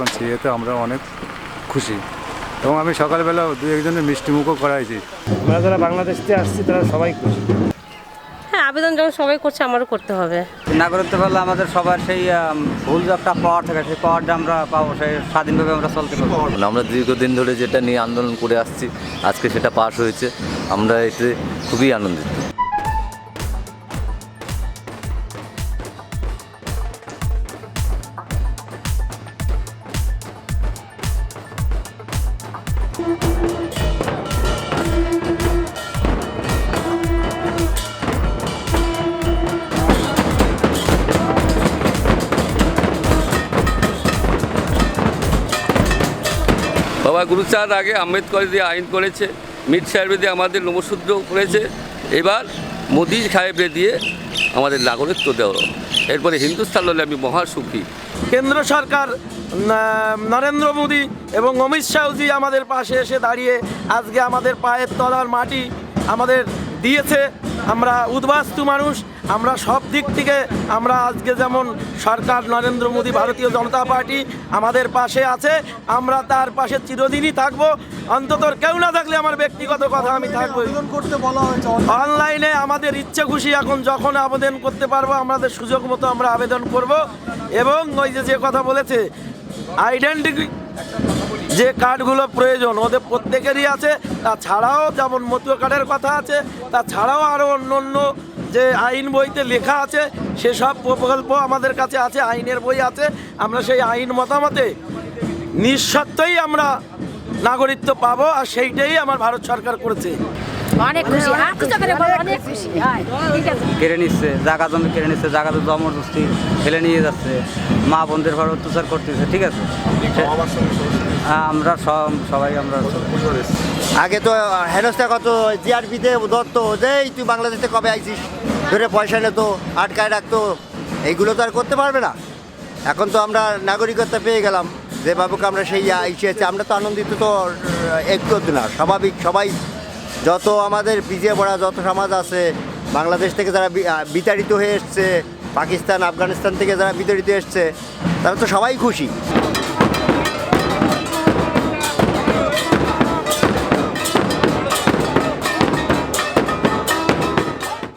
এখন সিএতে আমরা অনেক খুশি। এবং আমি সকালবেলা দু একজনের মিষ্টিমুখও করাইছি। আমরা যারা বাংলাদেশ থেকে আসছি তারা সবাই খুশি। হ্যাঁ আবেদন যখন সবাই করছে আমারও করতে হবে। না করতে পারলে আমাদের সবার সেই ভুল যে একটা পাওয়ার থাকে সেই পাওয়ারটা আমরা পাবো সেই স্বাধীনভাবে আমরা চলতে পারব। মানে আমরা দীর্ঘদিন ধরে যেটা নিয়ে আন্দোলন করে আসছি আজকে সেটা পাশ হয়েছে। আমরা এতে খুবই আনন্দিত। বাবা গুরুচাঁদ আগে আম্বেদকর দিয়ে আইন করেছে মিট সাহেব দিয়ে আমাদের নমশূদ্র করেছে। এবার মোদি সাহেবরে দিয়ে আমাদের নাগরিকত্ব দেওয়া এরপরে হিন্দুস্তান হলে আমি মহাসুখী। কেন্দ্র সরকার নরেন্দ্র মোদি এবং অমিত শাহজি আমাদের পাশে এসে দাঁড়িয়ে আজকে আমাদের পায়ের তলার মাটি, আমাদের দিয়েছে আমরা উদ্বাস্তু মানুষ আমরা সব দিক থেকে আমরা আজকে যেমন সরকার নরেন্দ্র মোদী ভারতীয় জনতা পার্টি আমাদের পাশে আছে আমরা তার পাশে চিরদিনই থাকব। অন্তত কেউ না থাকলে আমার ব্যক্তিগত কথা আমি থাকব। করতে বলা হয়েছে অনলাইনে আমাদের ইচ্ছে খুশি এখন যখন আবেদন করতে পারব আমাদের সুযোগ মতো আমরা আবেদন করব। এবং ওই যে যে কথা বলেছে আইডেন্টি যে কার্ডগুলো প্রয়োজন ওদের প্রত্যেকেরই আছে। তাছাড়াও যেমন মতুয়া কার্ডের কথা আছে, তাছাড়াও আরও অন্য অন্য যে আইন বইতে লেখা আছে, সেসব প্রকল্প আমাদের কাছে আছে, আইনের বই আছে। আমরা সেই আইন মতামতে নিঃস্বার্থেই আমরা নাগরিকত্ব পাবো, আর সেইটাই আমার ভারত সরকার করেছে। অনেক খুশি। আর কিছু করে বলো, অনেক খুশি। ঠিক আছে। কেড়ে নিচ্ছে জায়গা জমি কেড়ে নিচ্ছে জায়গা তো জবরদস্তি ফেলে নিয়ে যাচ্ছে। মা বোনদের ঘর অত্যাচার করতেছে ঠিক আছে? হ্যাঁ, আমরা সব সবাই আমরা আগে তো হেনস্থা কত জিআরপিতে দত্ত যেই তুই বাংলাদেশে কবে আইছিস? ধরে পয়সা নিত আটকায় রাখতো এইগুলো তো আর করতে পারবে না। এখন তো আমরা নাগরিকত্ব পেয়ে গেলাম। যে বাবুকে আমরা সেই এসেছি আমরা তো আনন্দিত তো একটু না স্বাভাবিক সবাই যত আমাদের পিছিয়ে পড়া যত সমাজ আছে, বাংলাদেশ থেকে যারা বিতাড়িত হয়ে এসছে, পাকিস্তান, আফগানিস্তান থেকে যারা বিতাড়িত এসছে, তারা তো সবাই খুশি।